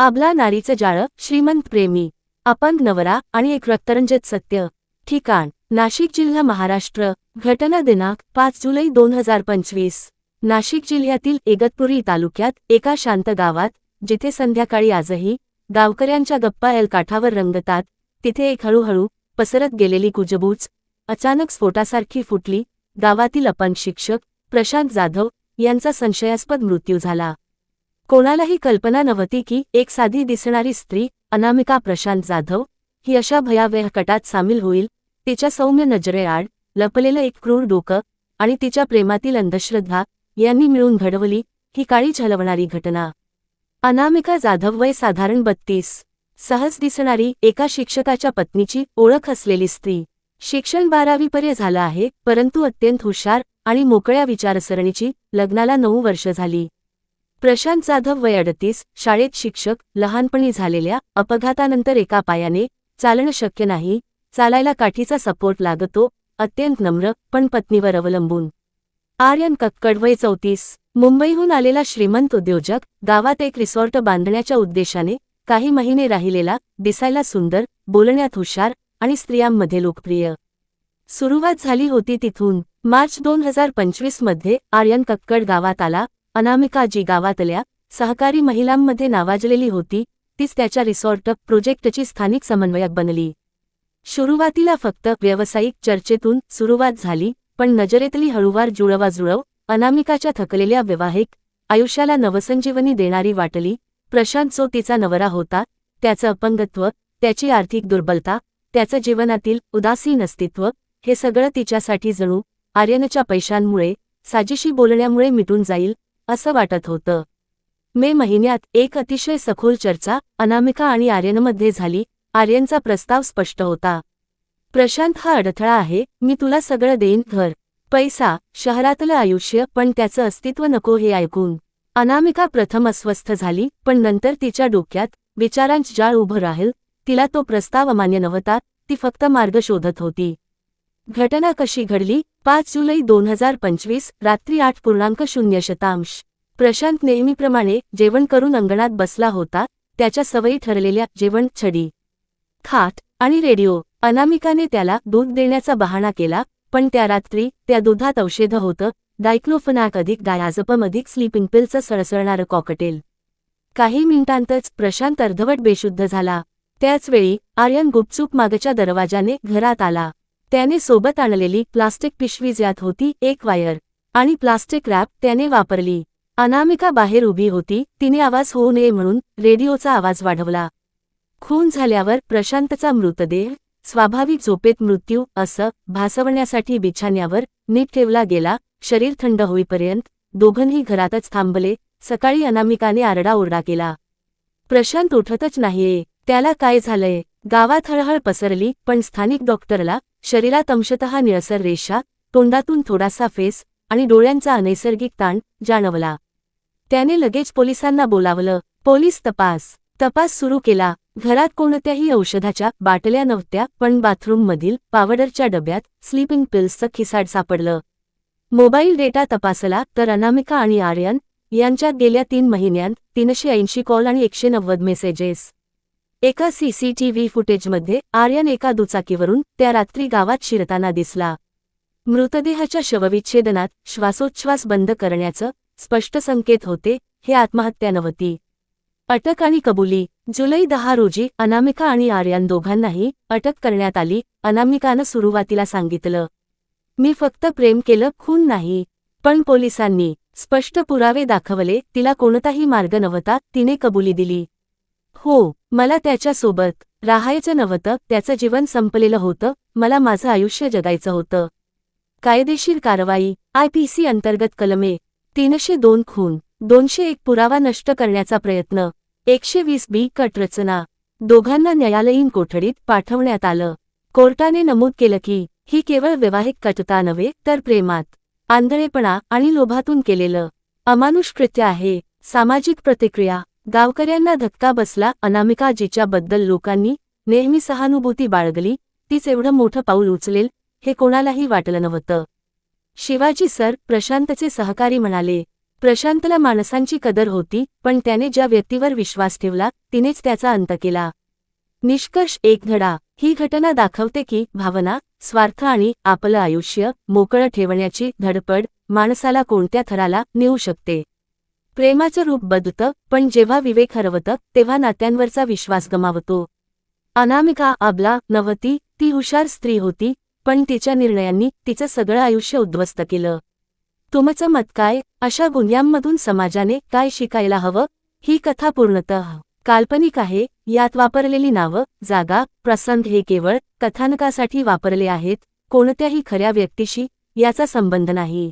आबला नारीचं जाळं श्रीमंत प्रेमी अपंग नवरा आणि एक रक्तरंजित सत्य. ठिकाण नाशिक जिल्हा महाराष्ट्र घटना दिनांक पाच जुलै दोन हजार पंचवीस. नाशिक जिल्ह्यातील इगतपुरी तालुक्यात एका शांत गावात जिथे संध्याकाळी आजही गावकऱ्यांच्या गप्पा एल काठावर रंगतात तिथे एक हळूहळू पसरत गेलेली कुजबूज अचानक स्फोटासारखी फुटली. गावातील अपंग शिक्षक प्रशांत जाधव यांचा संशयास्पद मृत्यू झाला. कोणालाही कल्पना नव्हती की एक साधी दिसणारी स्त्री अनामिका प्रशांत जाधव ही अशा भयावह कटात सामील होईल तिच्या सौम्य नजरेआड लपलेलं एक क्रूर डोकं आणि तिच्या प्रेमातील अंधश्रद्धा यांनी मिळून घडवली ही काळी झलवणारी घटना. अनामिका जाधव वय साधारण बत्तीस सहज दिसणारी एका शिक्षकाच्या पत्नीची ओळख असलेली स्त्री. शिक्षण बारावीपर्यंत झालं आहे परंतु अत्यंत हुशार आणि मोकळ्या विचारसरणीची लग्नाला नऊ वर्ष झाली. प्रशांत जाधव वय अडतीस शाळेत शिक्षक लहानपणी झालेल्या अपघातानंतर एका पायाने चालणं शक्य नाही चालायला काठीचा सपोर्ट लागतो अत्यंत नम्र पण पत्नीवर अवलंबून. आर्यन कक्कड वय चौतीस मुंबईहून आलेला श्रीमंत उद्योजक गावात एक रिसॉर्ट बांधण्याच्या उद्देशाने काही महिने राहिलेला दिसायला सुंदर बोलण्यात हुशार आणि स्त्रियांमध्ये लोकप्रिय. सुरुवात झाली होती तिथून. मार्च दोन हजार पंचवीसमध्ये आर्यन कक्कड गावात आला अनामिका जी गावातल्या सहकारी महिलांमध्ये नावाजलेली होती तीच त्याच्या रिसॉर्ट प्रोजेक्टची स्थानिक समन्वयक बनली. सुरुवातीला फक्त व्यावसायिक चर्चेतून सुरुवात झाली पण नजरेतली हळूवार जुळवाजुळव अनामिकाच्या थकलेल्या वैवाहिक आयुष्याला नवसंजीवनी देणारी वाटली प्रशांत जो तिचा नवरा होता त्याचं अपंगत्व त्याची आर्थिक दुर्बलता त्याचं जीवनातील उदासीन अस्तित्व हे सगळं तिच्यासाठी जणू आर्यनच्या पैशांमुळे साजिशी बोलण्यामुळे मिटून जाईल असं वाटत होतं. मे महिन्यात एक अतिशय सखोल चर्चा अनामिका आणि आर्यनमध्ये झाली. आर्यनचा प्रस्ताव स्पष्ट होता. प्रशांत हा अडथळा आहे. मी तुला सगळं देईन. घर पैसा शहरातलं आयुष्य पण त्याचं अस्तित्व नको हे ऐकून. अनामिका प्रथम अस्वस्थ झाली पण नंतर तिच्या डोक्यात विचारांच जाळ उभं राहील. तिला तो प्रस्ताव अमान्य नव्हता. ती फक्त मार्ग शोधत होती. घटना कशी घडली? पाच जुलै दोन हजार पंचवीस रात्री आठ पूर्णांक शून्य शतांश. प्रशांत नेहमीप्रमाणे जेवण करून अंगणात बसला होता त्याच्या सवयी ठरलेल्या जेवण छडी खाट आणि रेडिओ. अनामिकाने त्याला दूध देण्याचा बहाणा केला पण त्या रात्री त्या दुधात औषध होतं डायक्लोफनाक अधिक डायाझपम अधिक स्लीपिंग पिलचं सळसळणारं कॉकटेल. काही मिनिटांतच प्रशांत अर्धवट बेशुद्ध झाला. त्याचवेळी आर्यन गुपचूप मागच्या दरवाजाने घरात आला. त्याने सोबत आणलेली प्लास्टिक पिशवी ज्यात होती एक वायर. आणि प्लास्टिक रॅप त्याने वापरली. अनामिका बाहेर उभी होती तिने आवाज होऊ नये म्हणून रेडिओचा आवाज वाढवला. खून झाल्यावर प्रशांतचा मृतदेह स्वाभाविक झोपेत मृत्यू असं भासवण्यासाठी बिछाण्यावर नीट ठेवला गेला शरीर थंड होईपर्यंत दोघंही घरातच थांबले सकाळी अनामिकाने आरडाओरडा केला. प्रशांत उठतच नाहीये त्याला काय झालंय? गावात हळहळ पसरली पण स्थानिक डॉक्टरला शरीरात अंशतः निळसर रेषा तोंडातून थोडासा फेस आणि डोळ्यांचा अनैसर्गिक ताण जाणवला. त्याने लगेच पोलिसांना बोलावलं पोलीस तपास. तपास सुरू केला. घरात कोणत्याही औषधाच्या बाटल्या नव्हत्या पण बाथरूममधील पावडरच्या डब्यात स्लीपिंग पिल्सचं खिसाड सापडलं. मोबाईल डेटा तपासला तर अनामिका आणि आर्यन यांच्यात गेल्या तीन महिन्यांत तीनशे ऐंशी कॉल आणि एकशे नव्वद मेसेजेस. एका सीसीटीव्ही फुटेजमध्ये आर्यन एका दुचाकीवरून त्या रात्री गावात शिरताना दिसला. मृतदेहाच्या शवविच्छेदनात श्वासोच्छ्वास बंद करण्याचं स्पष्ट संकेत होते हे आत्महत्या नव्हती. अटक आणि कबुली. जुलै दहा रोजी अनामिका आणि आर्यन दोघांनाही अटक करण्यात आली अनामिकानं सुरुवातीला सांगितलं मी फक्त प्रेम केलं खून नाही पण पोलिसांनी स्पष्ट पुरावे दाखवले तिला कोणताही मार्ग नव्हता तिने कबुली दिली. हो मला त्याच्यासोबत राहायचं नव्हतं त्याचं जीवन संपलेलं होतं मला माझं आयुष्य जगायचं होतं. कायदेशीर कारवाई आयपीसी अंतर्गत कलमे तीनशे दोन खून दोनशे एक पुरावा नष्ट करण्याचा प्रयत्न एकशे वीस बी कट रचना दोघांना न्यायालयीन कोठडीत पाठवण्यात आलं. कोर्टाने नमूद केलं की ही केवळ वैवाहिक कटता नव्हे तर प्रेमात आंधळेपणा आणि लोभातून केलेलं अमानुषकृत्य आहे सामाजिक प्रतिक्रिया गावकऱ्यांना धक्का बसला अनामिकाजीच्याबद्दल लोकांनी नेहमी सहानुभूती बाळगली तीच एवढं मोठं पाऊल उचलेल हे कोणालाही वाटलं नव्हतं. शिवाजी सर प्रशांतचे सहकारी म्हणाले प्रशांतला माणसांची कदर होती पण त्याने ज्या व्यक्तीवर विश्वास ठेवला तिनेच त्याचा अंत केला. निष्कर्ष एक धडा. ही घटना दाखवते की भावना स्वार्थ आणि आपलं आयुष्य मोकळं ठेवण्याची धडपड माणसाला कोणत्या थराला नेऊ शकते. प्रेमाचं रूप बदलतं पण जेव्हा विवेक हरवतं तेव्हा नात्यांवरचा विश्वास गमावतो. अनामिका आबला नवती ती हुशार स्त्री होती पण तिच्या निर्णयांनी तिचं सगळं आयुष्य उद्ध्वस्त केलं. तुमचं मत काय? अशा गुन्ह्यांमधून समाजाने काय शिकायला हवं? ही कथा पूर्णतः काल्पनिक आहे यात वापरलेली नावं जागा प्रसंग हे केवळ कथानकासाठी वापरले आहेत कोणत्याही खऱ्या व्यक्तीशी याचा संबंध नाही.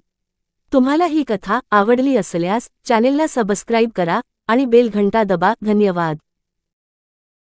तुम्हाला ही कथा आवडली असल्यास चॅनेलला सबस्क्राईब करा आणि बेल घंटा दबा. धन्यवाद.